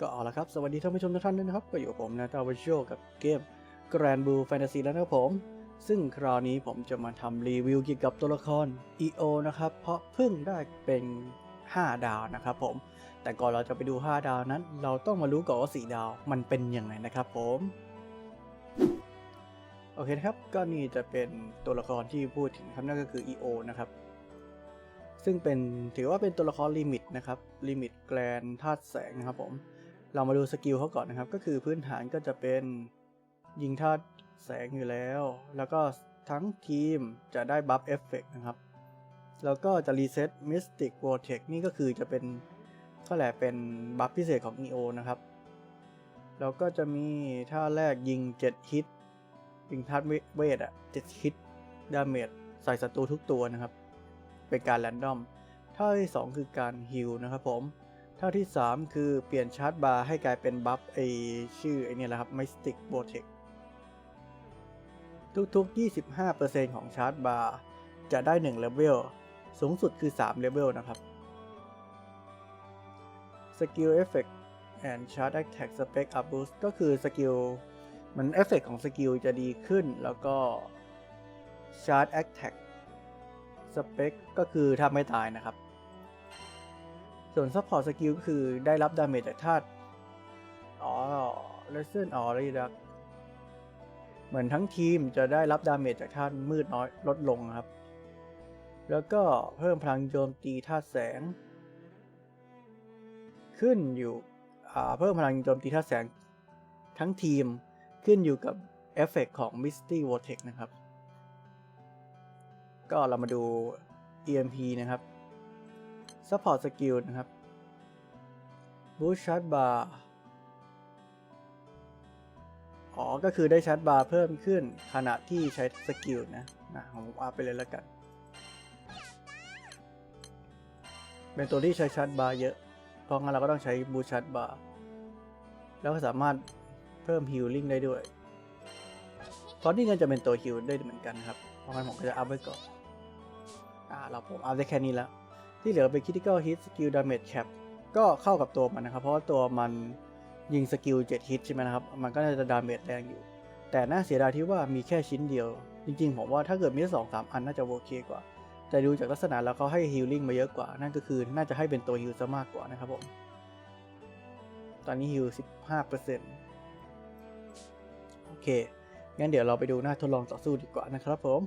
ก็เอาละครับ สวัสดีท่านผู้ชมทุกท่านด้วยนะครับ ก็อยู่ผมนะตาวิชวลกับเกม Grand Blue Fantasy แล้วนะครับผม ซึ่งคราวนี้ผมจะมาทำรีวิวเกี่ยวกับตัวละคร EO นะครับ เพราะเพิ่งได้เป็น 5 ดาวนะครับผม แต่ก่อนเราจะไปดู 5 ดาวนั้น เราต้องมารู้ก่อนว่า 4 ดาวมันเป็นยังไงนะครับผม โอเคครับ ก็นี่จะเป็นตัวละครที่พูดถึงครับนั่นก็คือ EO นะครับซึ่งเป็นถือว่าเป็นตัวละครลิมิตนะครับลิมิตแกลนธาตุแสงนะครับผม เรามาดูสกิลเขาก่อนนะครับ ก็คือพื้นฐานก็จะเป็นยิงธาตุแสงอยู่แล้ว แล้วก็ทั้งทีมจะได้บัฟเอฟเฟกนะครับ แล้วก็จะรีเซ็ตมิสติกโ r เทคนี่ก็คือจะเป็นก็แหละเป็นบัฟพิเศษของ EO นะครับ แล้วก็จะมีท่าแรกยิง 7 ฮิต ยิงธาตุเวทอะ7ฮิตดาเมจใส่ศัตรูทุกตัวนะครับ เป็นการแรนดอมท่าที่ 2 คือการฮิลนะครับผม ท่าที่ 3 คือเปลี่ยนชาร์จบาร์ให้กลายเป็นบัฟไอชื่อไอเนี่ยแหละครับ Mystic v o r t e x ทุกๆ 25%ของชาร์จบาร์จะได้1เลเวล สูงสุดคือ3เลเวลนะครับ Skill Effect and Charge Attack Spec Up Boost ก็คือสกิลมันเอฟเฟกของสกิลจะดีขึ้น แล้วก็ Charge Attack Spec ก็คือถ้าไม่ตายนะครับ ส่วน Support Skill ก็คือได้รับดาเมจจากธาตุอ๋อ Lesson อ๋อรีดักเหมือนทั้งทีมจะได้รับดาเมจจากธาตุมืดน้อยลดลงครับ แล้วก็เพิ่มพลังโจมตีธาตุแสง ขึ้นอยู่อ่าเพิ่มพลังโจมตีธาตุแสงทั้งทีมขึ้นอยู่กับเอฟเฟกของ Misty Vortex นะครับ ก็เรามาดู EMP นะครับ Support Skill นะครับ Boost Charge Bar อ๋อ ก็คือได้ชาร์จบาร์เพิ่มขึ้นขณะที่ใช้สกิลนะนะผมเอาไปเลยแล้วกัน เป็นตัวที่ใช้ชาร์จบาร์เยอะ เพราะงั้นเราก็ต้องใช้บูชาร์จบาร์ แล้วก็สามารถเพิ่มฮิลลิ่งได้ด้วยเพราะนี่ก็จะเป็นตัวฮิลได้เหมือนกันครับ เพราะงั้นผมก็จะอัพไว้ก่อน อ่า เราผมอัพได้แค่นี้แล้ว ที่เหลือเป็น critical hit skill damage cap ก็เข้ากับตัวมันนะครับ เพราะว่าตัวมันยิงสกิล7ฮิตใช่ไหมนะครับ มันก็น่าจะดาเมจแรงอยู่ แต่น่าเสียดายที่ว่ามีแค่ชิ้นเดียว จริงๆ ผมว่าถ้าเกิดมีสองสามอันน่าจะโอเคกว่า แต่ดูจากลักษณะแล้วเขาให้ฮิลลิ่งมาเยอะกว่า นั่นก็คือน่าจะให้เป็นตัวฮิลซะมากกว่านะครับผม ตอนนี้ฮิล15%โอเค งั้นเดี๋ยวเราไปดูหน้าทดลองต่อสู้ดีกว่านะครับผม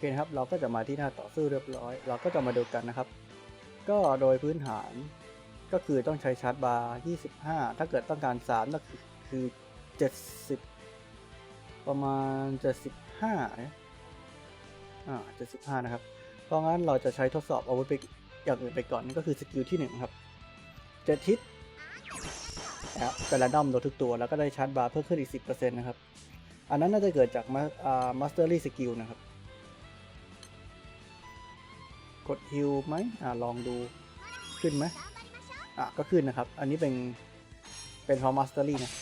เคนะครับ เราก็จะมาที่หน้าต่อสู้เรียบร้อย เราก็จะมาดูกันนะครับ ก็โดยพื้นฐานก็คือต้องใช้ชาร์จบาร์ 25 ถ้าเกิดต้องการ3ก็คือ 70 ประมาณ 75นะอ่า75 นะครับ เพราะงั้นเราจะใช้ทดสอบอาวุธไปอย่างอื่นไปก่อนนั่นก็คือสกิลที่ 1 ครับเจ็ดทิศนะครับเป็นแรนดอมโดยทุกตัว แล้วก็ได้ชาร์จบาร์เพิ่มขึ้นอีก 10%นะครับ อันนั้นน่าจะเกิดจากมาอ่ามาสเตอรี่สกิลนะครับ กดฮิลไหมอ่าลองดูขึ้นไหมอะก็ขึ้นนะครับ อันนี้เป็นเป็นพอมาสเตอรี่นะ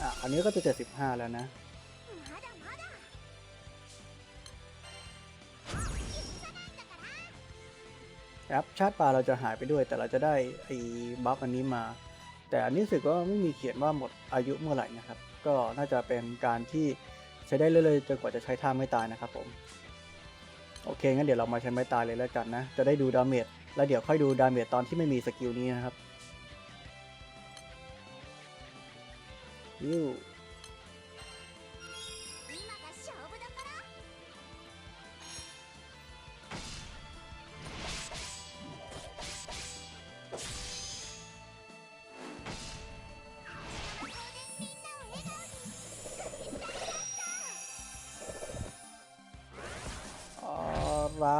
อะอันนี้ก็จะ 75 แล้วนะครับชาร์จปลาเราจะหายไปด้วย แต่เราจะได้ไอ้บัฟอันนี้มา แต่อันนี้สึกว่าไม่มีเขียนว่าหมดอายุเมื่อไหร่นะครับ ก็น่าจะเป็นการที่ใช้ได้เรื่อยๆจนกว่าจะใช้ท่าไม่ตายนะครับผม โอเคงั้นเดี๋ยวเรามาใช้ไม่ตายเลยแล้วกันนะ จะได้ดูดาเมจแล้วเดี๋ยวค่อยดูดาเมจตอนที่ไม่มีสกิลนี้นะครับยู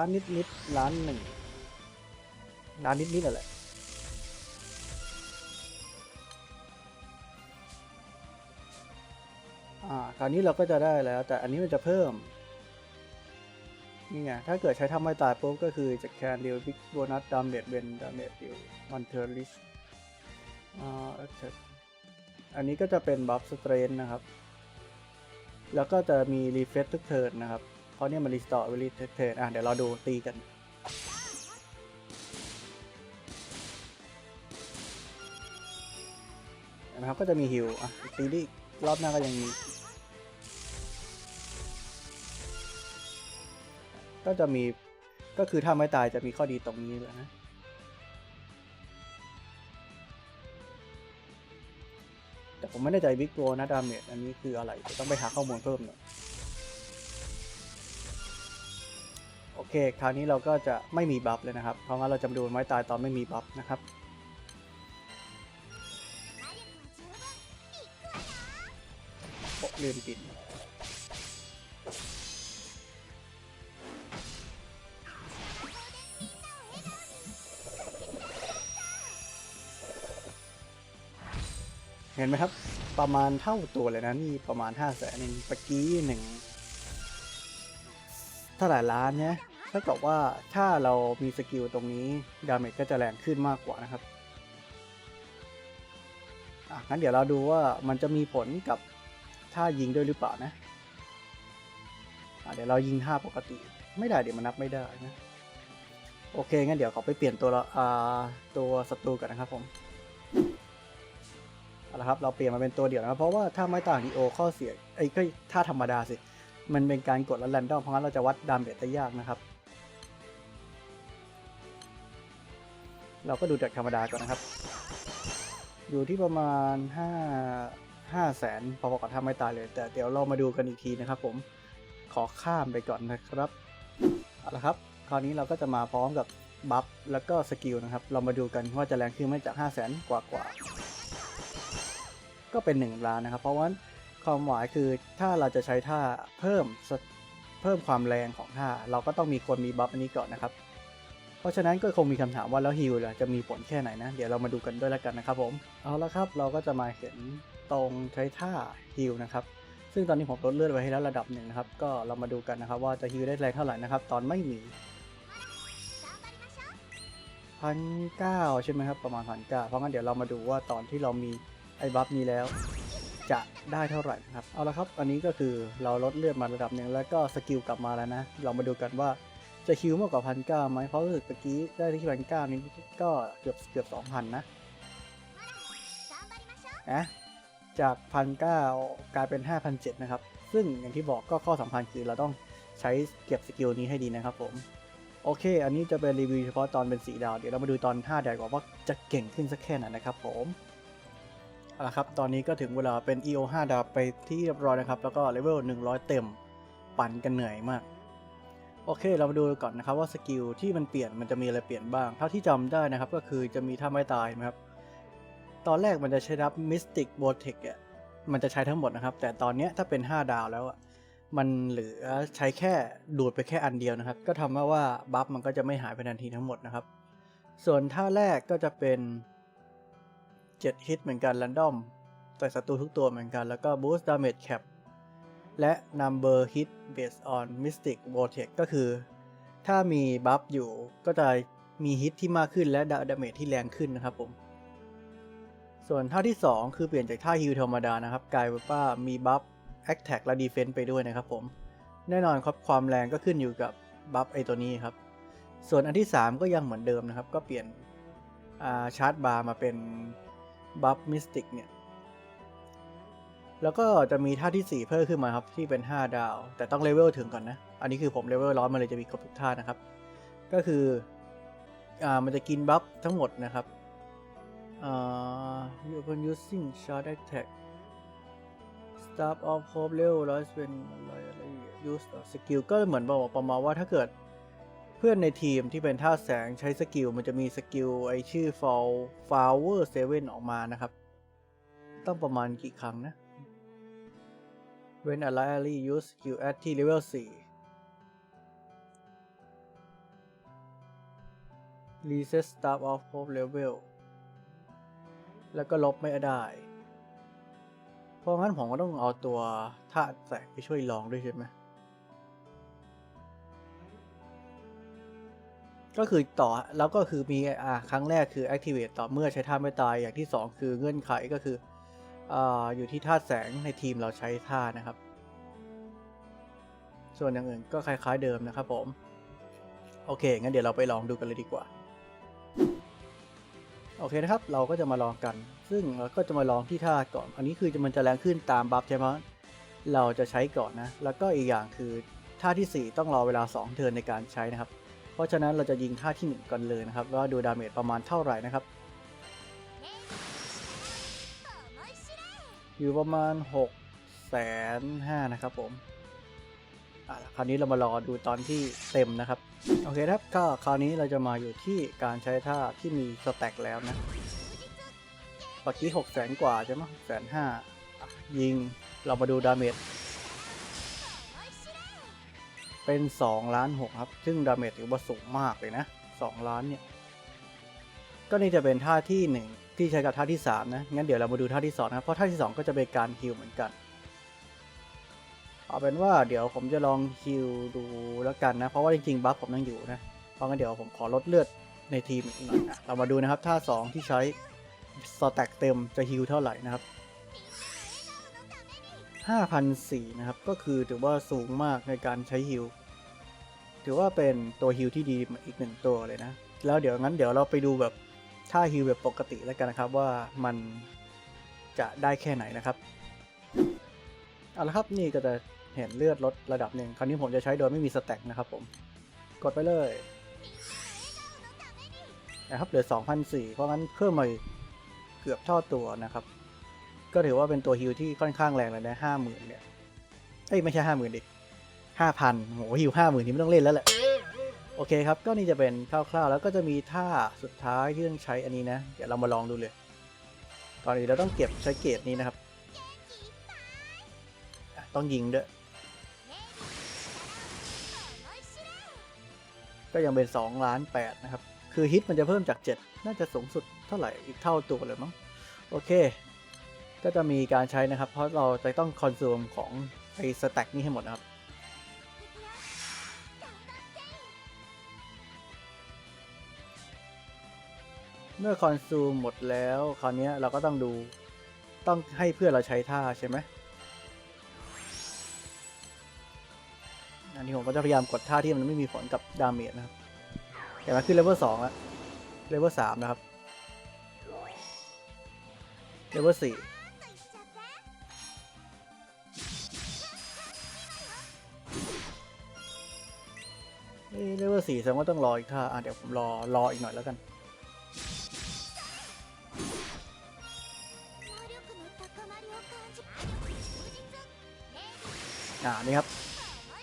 าร้านนิดๆร้านหนึ่งร้านนิดๆนั่นแหละอ่าคราวนี้เราก็จะได้แล้ว แต่อันนี้มันจะเพิ่มนี่ไง ถ้าเกิดใช้ทำไม่ตายปุ๊บก็คือจะแคนเดิวบิ๊กโบนัสดามเมจเวนดามเมจดิวมันเทอร์ลิสอ่าอันนี้ก็จะเป็นบัฟสเตรนนะครับ แล้วก็จะมีรีเฟรชทุกเทิร์นนะครับ เพราะเนี่ยมันรีสตอร์เวลิเทนอะเดี๋ยวเราดูตีกันนะครับก็จะมีฮิวอะตีดิรอบหน้าก็ยังมี ก็จะมีก็คือถ้าไม่ตายจะมีข้อดีตรงนี้แหละนะแต่ผมไม่แน่ใจบิ๊กโ o นะดาเมจอันนี้คืออะไรต้องไปหาข้อมูลเพิ่มหน่อย โอเค คราวนี้เราก็จะไม่มีบัฟเลยนะครับ เพราะงั้นเราจะมาดูไม้ตายตอนไม่มีบัฟนะครับ โอะลืมปิดเห็นไหมครับ ประมาณเท่าตัวเลยนะ นี่ประมาณห้าแสนเองเมื่อกี้หนึ่ง เท่าไหร่ล้านเนี่ยถ้ากับว่าถ้าเรามีสกิลตรงนี้ดาเมจก็จะแรงขึ้นมากกว่านะครับอะงั้นเดี๋ยวเราดูว่ามันจะมีผลกับท่ายิงด้วยหรือเปล่านะอะเดี๋ยวเรายิงท่าปกติ ไม่ได้เดี๋ยวมันนับไม่ได้นะโอเคงั้นเดี๋ยวขอไปเปลี่ยนตัวละอ่าตัวศัตรูกันนะครับผมเอาละครับเราเปลี่ยนมาเป็นตัวเดียวนะครับเพราะว่าถ้าไม่ต่างดีโอข้อเสียไอ้ก็ท่าธรรมดาสิ มันเป็นการกดแล้วแรนดอมเพราะงั้นเราจะวัดดาเมจได้ยากนะครับ เราก็ดูจากธรรมดาก่อนนะครับ อยู่ที่ประมาณห้าห้าแสนพอๆกับทำไม่ตายเลย แต่เดี๋ยวเรามาดูกันอีกทีนะครับผมขอข้ามไปก่อนนะครับเอาละครับ คราวนี้เราก็จะมาพร้อมกับบัฟแล้วก็สกิลนะครับ เรามาดูกันว่าจะแรงขึ้นไหมจาก 5 0 0แสนกว่ากว่า ก็เป็น 1 ล้านนะครับ เพราะว่า ความหมายคือถ้าเราจะใช้ท่าเพิ่มเพิ่มความแรงของท่า เราก็ต้องมีคนมีบัฟอันนี้ก่อนนะครับ เพราะฉะนั้นก็คงมีคำถามว่าแล้วฮิลล่ะจะมีผลแค่ไหนนะ เดี๋ยวเรามาดูกันด้วยแล้วกันนะครับผมเอาละครับเราก็จะมาเห็นตรงใช้ท่าฮิลนะครับซึ่งตอนนี้ผมลดเลือดไว้ให้แล้วระดับหนึ่งนะครับ ก็เรามาดูกันนะครับ ว่าจะฮิลได้แรงเท่าไหร่นะครับ ตอนไม่มีพันเก้าใช่ไหมครับประมาณพันเก้าเพราะงั้นเดี๋ยวเรามาดูว่าตอนที่เรามีไอ้บัฟนี้แล้ว จะได้เท่าไหร่นะครับ เอาละครับ อันนี้ก็คือเราลดเลือดมาระดับหนึ่งแล้วก็สกิลกลับมาแล้วนะ เรามาดูกันว่าจะคิวมากกว่าพันเก้าไหมเพราะรู้สึกเมื่อกี้ได้ที่พันเก้านี้ก็เกือบเกือบสองพันนะนะจากพันเก้ากลายเป็นห้าพันเจ็ดนะครับ ซึ่งอย่างที่บอกก็ข้อสำคัญคือเราต้องใช้เก็บสกิลนี้ให้ดีนะครับผม โอเค อันนี้จะเป็นรีวิวเฉพาะตอนเป็นสีดาว เดี๋ยวเรามาดูตอน5ดาวก่อนว่าจะเก่งขึ้นสักแค่ไหนนะครับผม เอาละครับ ตอนนี้ก็ถึงเวลาเป็น EO 5ดาวไปที่เรียบร้อยนะครับ แล้วก็เลเวล 100 เต็ม ปั่นกันเหนื่อยมาก โอเค เรามาดูก่อนนะครับว่าสกิลที่มันเปลี่ยนมันจะมีอะไรเปลี่ยนบ้าง เท่าที่จำได้นะครับ ก็คือจะมีท่าไม่ตายนะครับ ตอนแรกมันจะใช้รับ Mystic v o r t e x อะ มันจะใช้ทั้งหมดนะครับ แต่ตอนเนี้ยถ้าเป็น 5 ดาวแล้วอะ มันเหลือใช้แค่ดูดไปแค่อันเดียวนะครับ ก็ทำให้ว่าบัฟมันก็จะไม่หายไปทันทีทั้งหมดนะครับ ส่วนท่าแรกก็จะเป็น 7 ฮิตเหมือนกัน r รนดอมต่ศัตรูทุกตัวเหมือนกัน แล้วก็ boost damage cap และ number hit based on mystic vortex ก็คือ ถ้ามีบัฟอยู่ก็จะมีฮิตที่มากขึ้นและดาเมจที่แรงขึ้นนะครับผม ส่วนท่าที่ 2 คือเปลี่ยนจากท่าฮิลธรรมดานะครับ กลายเป็นว่ามีบัฟ Attack และ Defense ไปด้วยนะครับผม แน่นอนครับความแรงก็ขึ้นอยู่กับบัฟไอตัวนี้ครับ ส่วนอันที่ 3 ก็ยังเหมือนเดิมนะครับ ก็เปลี่ยนชาร์จบาร์มาเป็น บัฟมิสติกเนี่ย แล้วก็จะมีท่าที่ 4 เพิ่มขึ้นมาครับ ที่เป็น 5 ดาว แต่ต้องเลเวลถึงก่อนนะ อันนี้คือผมเลเวลร้อยมาเลยจะมีครบทุกท่านะครับ ก็คือ อ่า มันจะกินบัฟทั้งหมดนะครับ อ่า you open using charge attack stop of hope เร็วร้อยเป็นอะไรอะไร use skill ก็เหมือนบอกประมาณว่าถ้าเกิด เพื่อนในทีมที่เป็นท่าแสงใช้สกิลมันจะมีสกิลไอชื่อ fall flower 7ออกมานะครับ ต้องประมาณกี่ครั้งนะ when a ally use skill at ที่ level 4 reset start of hope level แล้วก็ลบไม่ได้ เพราะงั้นผมก็ต้องเอาตัวท่าแสงไปช่วยลองด้วยใช่ไหม ก็คือต่อแล้วก็คือมีอ่าครั้งแรกคือ activate ต่อเมื่อใช้ท่าไม่ตายอย่างที่ 2 คือเงื่อนไขก็คืออ่าอยู่ที่ท่าแสงในทีมเราใช้ท่านะครับ ส่วนอย่างอื่นก็คล้าย ๆเดิมนะครับผม โอเค งั้นเดี๋ยวเราไปลองดูกันเลยดีกว่า โอเคนะครับ เราก็จะมาลองกัน ซึ่งเราก็จะมาลองที่ท่าก่อน อันนี้คือมันจะแรงขึ้นตามบัฟใช่ไหมเราจะใช้ก่อนนะ แล้วก็อีกอย่างคือท่าทีสี่4 ต้องรอเวลา 2 เทิร์นในการใช้นะครับ เพราะฉะนั้นเราจะยิงท่าที่ 1 ก่อนเลยนะครับว่าดูดาเมจประมาณเท่าไหร่นะครับ อยู่ประมาณ6แสนห้านะครับผมอะคราวนี้เรามารอดูตอนที่เต็มนะครับ โอเคครับก็คราวนี้เราจะมาอยู่ที่การใช้ท่าที่มีสแต็กแล้วนะเมื่อกี้หกแสนกว่าใช่ไหมหกแสนห้ายิงเรามาดูดาเมจ เป็น2ล้าน6ครับ ซึ่งดาเมจถือว่าสูงมากเลยนะ2ล้านเนี่ย ก็นี่จะเป็นท่าที่ 1 ที่ใช้กับท่าที่3นะ งั้นเดี๋ยวเรามาดูท่าที่2นะเพราะท่าที่ 2 ก็จะเป็นการฮิลเหมือนกัน เอาเป็นว่าเดี๋ยวผมจะลองฮิลดูแล้วกันนะ เพราะว่าจริงๆบัฟผมยังอยู่นะ เพราะงั้นเดี๋ยวผมขอลดเลือดในทีมอีกหน่อยนะเรามาดูนะครับท่า 2 ที่ใช้สแต็กเต็มจะฮิลเท่าไหร่นะครับ5,004นะครับ ก็คือถือว่าสูงมากในการใช้ฮิล ถือว่าเป็นตัวฮิลที่ดีอีกหนึ่งตัวเลยนะ แล้วเดี๋ยวงั้นเดี๋ยวเราไปดูแบบท่าฮิลแบบปกติแล้วกันนะครับว่ามันจะได้แค่ไหนนะครับเอาละครับนี่ก็จะเห็นเลือดลดระดับหนึ่งคราวนี้ผมจะใช้โดยไม่มีสแต็กนะครับผม กดไปเลยนะครับเหลือ 2,004เพราะงั้นเพิ่มมาเกือบเท่าตัวนะครับ ก็ถือว่าเป็นตัวฮิลที่ค่อนข้างแรงเลยนะห้าหมื่นเนี่ยเอ้ยไม่ใช่ห้าหมื่นดิ ห้าพันโหฮิลห้าหมื่นนี่ไม่ต้องเล่นแล้วแหละ โอเคครับ ก็นี่จะเป็นคร่าวๆ แล้วก็จะมีท่าสุดท้ายที่ต้องใช้อันนี้นะ เดี๋ยวเรามาลองดูเลย ก่อนอื่นเราต้องเก็บใช้เกรดนี้นะครับ ต้องยิงด้วย ก็ยังเป็น2ล้าน8นะครับ คือฮิตมันจะเพิ่มจาก 7 น่าจะสูงสุดเท่าไหร่อีกเท่าตัวเลยมั้ง โอเค ก็จะมีการใช้นะครับ เพราะเราจะต้องคอนซูมของไอ้สแต็กนี้ให้หมดนะครับ เมื่อคอนซูมหมดแล้ว คราวนี้เราก็ต้องดูต้องให้เพื่อนเราใช้ท่าใช่ไหมอันนี้ผมก็จะพยายามกดท่าที่มันไม่มีผลกับดาเมจนะครับเห็นไหมขึ้นเลเวลสองแล้วเลเวลสามนะครับเลเวลสี่เอ้ยเลเวลสี่แสดงว่าต้องรออีกท่าอะเดี๋ยวผมรอรออีกหน่อยแล้วกัน อ่านี่ครับ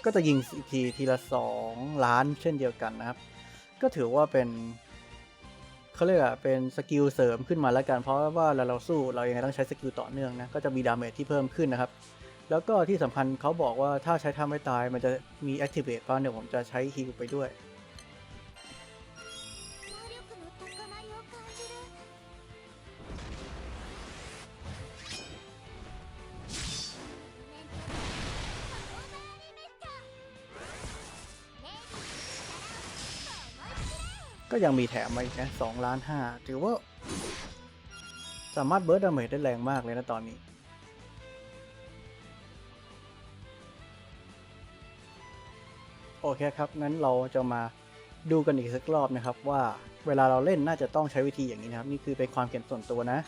ก็จะยิงอีกทีทีละสองล้านเช่นเดียวกันนะครับ ก็ถือว่าเป็นเขาเรียกอะเป็นสกิลเสริมขึ้นมาแล้วกันเพราะว่าเราเราสู้เรายังไงต้องใช้สกิลต่อเนื่องนะก็จะมีดาเมจที่เพิ่มขึ้นนะครับ แล้วก็ที่สำคัญเขาบอกว่าถ้าใช้ท่าไม่ตายมันจะมี activate เพรางเดี๋ยวผมจะใช้ฮิลไปด้วย ก็ยังมีแถมมาอีกนะสองล้านห้าถือว่า สามารถเบิร์ดดาเมจได้แรงมากเลยนะตอนนี้ โอเคครับ งั้นเราจะมาดูกันอีกสักรอบนะครับว่าเวลาเราเล่นน่าจะต้องใช้วิธีอย่างนี้นะครับ นี่คือเป็นความเก็บส่วนตัวนะ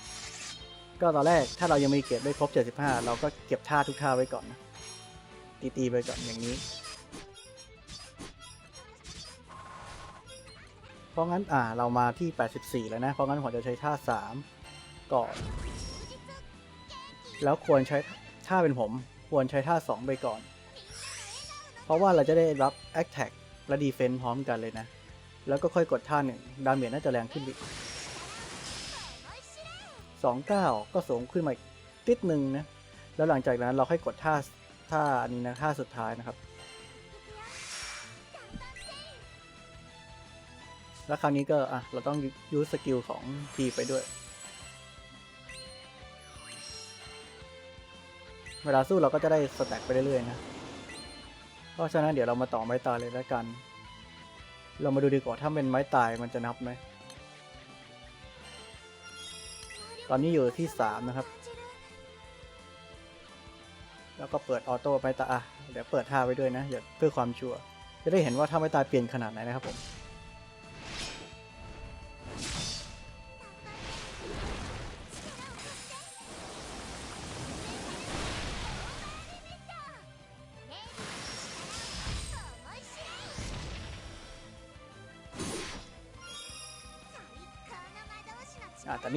ก็ตอนแรกถ้าเรายังไม่เก็บได้ครบ 75 เราก็เก็บท่าทุกท่าไว้ก่อนนะตีๆไปก่อนอย่างนี้ ราะงั้นอ่าเรามาที่ 84 แล้วนะ เพราะงั้นผมจะใช้ท่า 3 ก่อน แล้วควรใช้ท่าเป็นผม ควรใช้ท่า 2 ไปก่อน เพราะว่าเราจะได้รับ Attack และ Defense พร้อมกันเลยนะ แล้วก็ค่อยกดท่าหนึ่งดาเมจน่าจะแรงขึ้นอีก29 ก็สูงขึ้นมาอีกติดหนึ่งนะ แล้วหลังจากนั้นเราค่อยกดท่าท่าอันนี้นะท่าสุดท้ายนะครับ แล้วคราวนี้ก็อะเราต้องยูสกิลของทีไปด้วย เวลาสู้เราก็จะได้สแต็กไปเรื่อยๆนะ เพราะฉะนั้นเดี๋ยวเรามาต่อไม้ตายเลยแล้วกัน เรามาดูดีกว่าถ้าเป็นไม้ตายมันจะนับไหม ตอนนี้อยู่ที่ 3 นะครับ แล้วก็เปิดออโต้ไม้ตายอะเดี๋ยวเปิดท่าไว้ด้วยนะเดี๋ยวเพื่อความชัวร์จะได้เห็นว่าถ้าไม่ตายเปลี่ยนขนาดไหนนะครับผม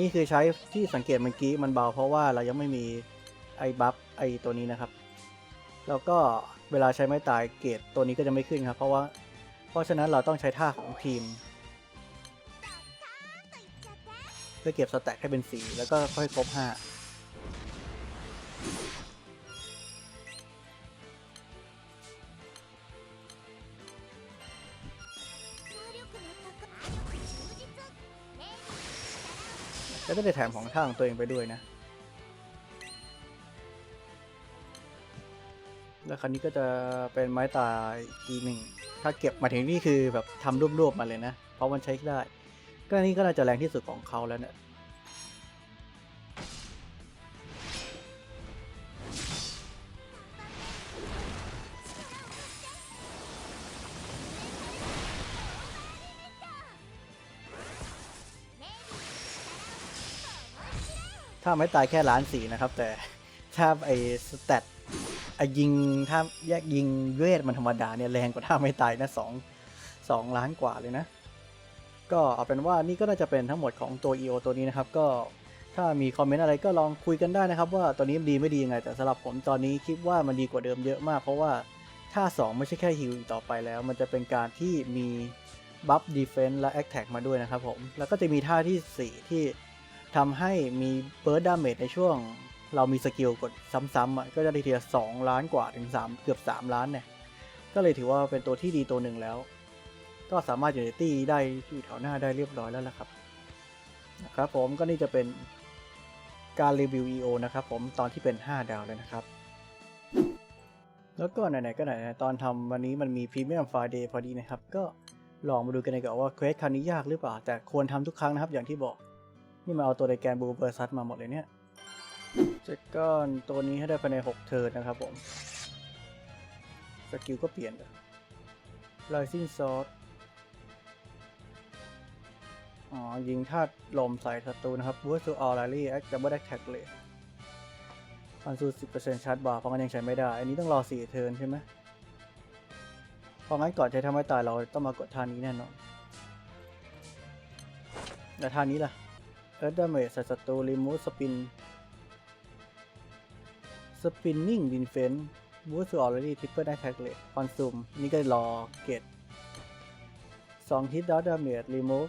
นี่คือใช้ที่สังเกตเมื่อกี้มันเบาเพราะว่าเรายังไม่มีไอ้บัฟไอ้ตัวนี้นะครับ แล้วก็เวลาใช้ไม้ตายเกรดตัวนี้ก็จะไม่ขึ้นครับ เพราะว่าเพราะฉะนั้นเราต้องใช้ท่าของทีม เพื่อเก็บสแต็กให้เป็นสีแล้วก็ค่อยครบ5 แล้วก็จะแถมของท่าของตัวเองไปด้วยนะ แล้วครั้นี้ก็จะเป็นไม้ตายอีกหนึ่ง ถ้าเก็บมาถึงนี่คือแบบทำรวบๆมาเลยนะ เพราะมันใช้ได้ ก็อันนี้ก็น่าจะแรงที่สุดของเขาแล้วเนี่ยาไม่ตายแค่ล้านสี่นะครับ แต่ถ้าไอ้สแตทไอ้ยิงถ้าแยกยิงเวทมันธรรมดาเนี่ยแรงกว่าถ้าไม่ตายนะสองสองล้านกว่าเลยนะ ก็เอาเป็นว่านี่ก็น่าจะเป็นทั้งหมดของตัว EO ตัวนี้นะครับ ก็ถ้ามีคอมเมนต์อะไรก็ลองคุยกันได้นะครับ ว่าตัวนี้ดีไม่ดียังไง แต่สำหรับผมตอนนี้คิดว่ามันดีกว่าเดิมเยอะมาก เพราะว่าถ้า 2 ไม่ใช่แค่ฮิลต่อไปแล้ว มันจะเป็นการที่มีบัฟดีเฟนส์และแอคแท็กมาด้วยนะครับผม แล้วก็จะมีท่าที่ 4 ที่ ทำให้มีเบิร์ดดาเมจในช่วง เรามีสกิลกดซ้ำๆก็จะได้ทีละสองล้านกว่าถึง 3 เกือบ 3 ล้านเนี่ย ก็เลยถือว่าเป็นตัวที่ดีตัวหนึ่งแล้ว ก็สามารถอยู่ในตี้ได้อยู่แถวหน้าได้เรียบร้อยแล้วละครับนะครับผมก็นี่จะเป็นการรีวิว EO นะครับผมตอนที่เป็น 5 ดาวเลยนะครับ แล้วก็ไหนๆก็ไหนๆตอนทำวันนี้มันมีพรีเมียมไฟเดย์พอดีนะครับ ก็ลองมาดูกันดีกว่าว่าเควสครั้งนี้ยากหรือเปล่า แต่ควรทำทุกครั้งนะครับอย่างที่บอก นี่มาเอาตัวไดแกนบูเบอร์ซัสมาหมดเลยเนี่ยเจ็ดก้อนตัวนี้ให้ได้ภายใน 6 เทิร์นนะครับผม สกิลก็เปลี่ยนเลย Rising Sword อ๋อ ยิงธาตุลมใส่ศัตรูนะครับ Boost to all rally act double attack rate พันสู10%ชาร์จบาร์เพราะงั้นยังใช้ไม่ได้ อันนี้ต้องรอ4เทิร์นใช่ไหมเพราะงั้นก่อนใช้ทำให้ตายเราต้องมากดท่านี้แน่นอนแล้วท่านี้ล่ะ เอิร์ธดาเมจใส่สตูรีมูสปิน สปินนิ่งดินเฟนบูสต์ออร์ดี้ทิปเปอร์ไดแทกเลตคอนซูม นี่ก็รอเกตสองฮิตดอทดาเมจรีมูฟ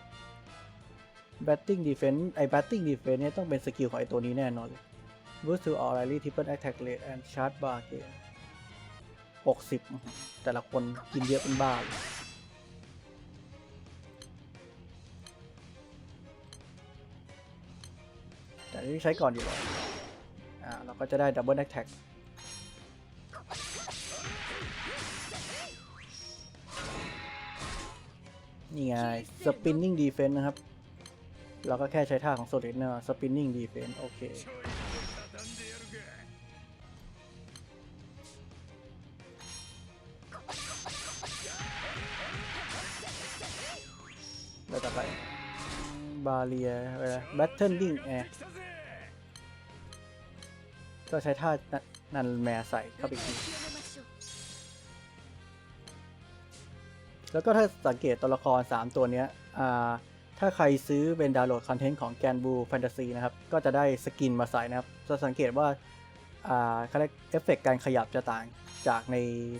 แบตติ้งดีเฟนไอแบตติ้งดีเฟนเนี่ยต้องเป็นสกิลของไอตัวนี้แน่นอนเลยบูสต์ออร์ดี้ทิปเปอร์ไดแทกเลตแอนด์ชาร์ตบาร์เกตหกสิบแต่ละคนกินเยอะเป็นบ้าเลย แต่นี่ใช้ก่อนดีกว่าอ่าเราก็จะได้ double attack นี่ไง spinning defense นะครับ เราก็แค่ใช้ท่าของโซลิดเนอร์ spinning defense โอเคแล้วต่อไป บาเรียแบทเทิลดิ้งแอร์ ก็ใช้ท่านันแมใส่เข้าไปอีกทีแล้วก็ถ้าสังเกตตัวละคร 3 ตัวเนี้ยถ้าใครซื้อเป็นดาวน์โหลดคอนเทนต์ของแกนบูแฟนตาซีนะครับ ก็จะได้สกินมาใส่นะครับ จะสังเกตว่าอ่าเขาเรียกเอฟเฟกการขยับจะต่างจากใน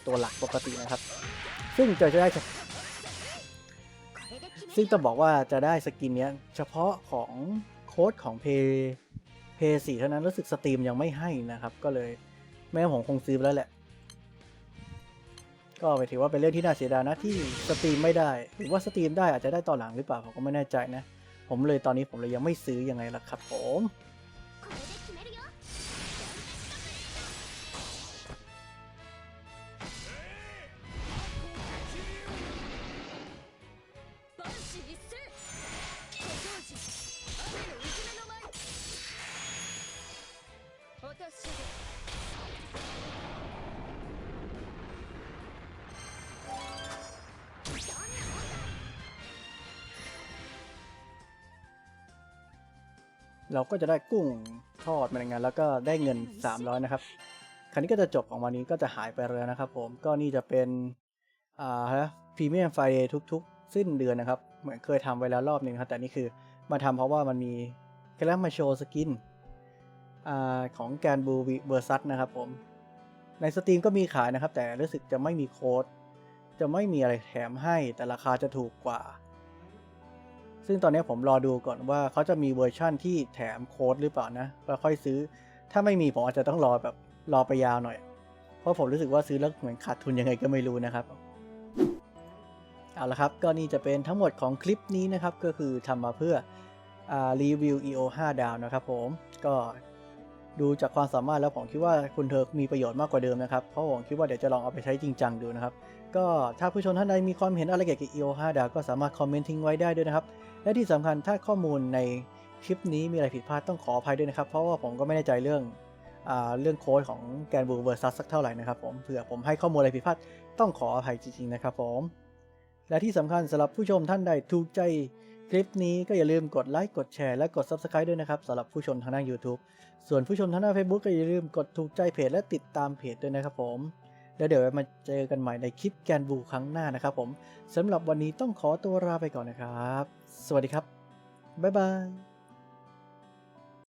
ตัวหลักปกตินะครับ ซึ่งจะได้ ซึ่งต้องบอกว่าจะได้สกินเนี้ยเฉพาะของโค้ดของ p พย์ เพย์สี่เท่านั้นรู้สึกสตรีมยังไม่ให้นะครับ ก็เลยแม้ผมคงซื้อแล้วแหละ ก็ไปถือว่าเป็นเรื่องที่น่าเสียดายนะที่สตรีมไม่ได้ หรือว่าสตรีมได้อาจจะได้ตอนหลังหรือเปล่าผมก็ไม่แน่ใจนะ ผมเลยตอนนี้ผมเลยยังไม่ซื้อยังไงล่ะครับผม เราก็จะได้กุ้งทอดมาในงานแล้วก็ได้เงิน 300 นะครับคันนี้ก็จะจบของวันนี้ก็จะหายไปเลยนะครับ ผมก็นี่จะเป็นอ่าฮะพรีเมียมไฟทุก ๆ สิ้นเดือนนะครับ เหมือนเคยทำไว้แล้วรอบหนึ่งครับ แต่นี่คือมาทำเพราะว่ามันมีแค่มาโชว์สกินอ่าของแกนบูเบอร์ซัตนะครับผมในสตรีมก็มีขายนะครับ แต่รู้สึกจะไม่มีโค้ดจะไม่มีอะไรแถมให้แต่ราคาจะถูกกว่า ซึ่งตอนนี้ผมรอดูก่อนว่าเขาจะมีเวอร์ชั่นที่แถมโค้ดหรือเปล่านะแล้วค่อยซื้อ ถ้าไม่มีผมอาจจะต้องรอแบบรอไปยาวหน่อย เพราะผมรู้สึกว่าซื้อแล้วเหมือนขาดทุนยังไงก็ไม่รู้นะครับ เอาละครับก็นี่จะเป็นทั้งหมดของคลิปนี้นะครับ ก็คือทำมาเพื่ออรีวิว EO 5 ดาวนะครับผมก็ ดูจากความสามารถแล้วผมคิดว่าคุณเธอมีประโยชน์มากกว่าเดิมนะครับ เพราะผมคิดว่าเดี๋ยวจะลองเอาไปใช้จริงจังดูนะครับ ก็ถ้าผู้ชมท่านใดมีความเห็นอะไรเกี่ยวกับ EO 5ดาวก็สามารถคอมเมนต์ทิ้งไว้ได้ด้วยนะครับ และที่สำคัญถ้าข้อมูลในคลิปนี้มีอะไรผิดพลาดต้องขออภัยด้วยนะครับ เพราะว่าผมก็ไม่แน่ใจเรื่องอเรื่องโค้ดของแกนบูเวอร์ซัสสักเท่าไหร่นะครับผมเผื่อผมให้ข้อมูลอะไรผิดพลาดต้องขออภัยจริงๆนะครับผมและที่สำคัญสำหรับผู้ชมท่านใดถูกใจ คลิปนี้ก็อย่าลืมกดไลค์กดแชร์และกด Subscribe ด้วยนะครับสำหรับผู้ชมทางหน้า YouTube ส่วนผู้ชมทางหน้า Facebook ก็อย่าลืมกดถูกใจเพจและติดตามเพจด้วยนะครับผม แล้วเดี๋ยวมาเจอกันใหม่ในคลิปแกนบูครั้งหน้านะครับผมสำหรับวันนี้ต้องขอตัวลาไปก่อนนะครับ สวัสดีครับ บ๊ายบาย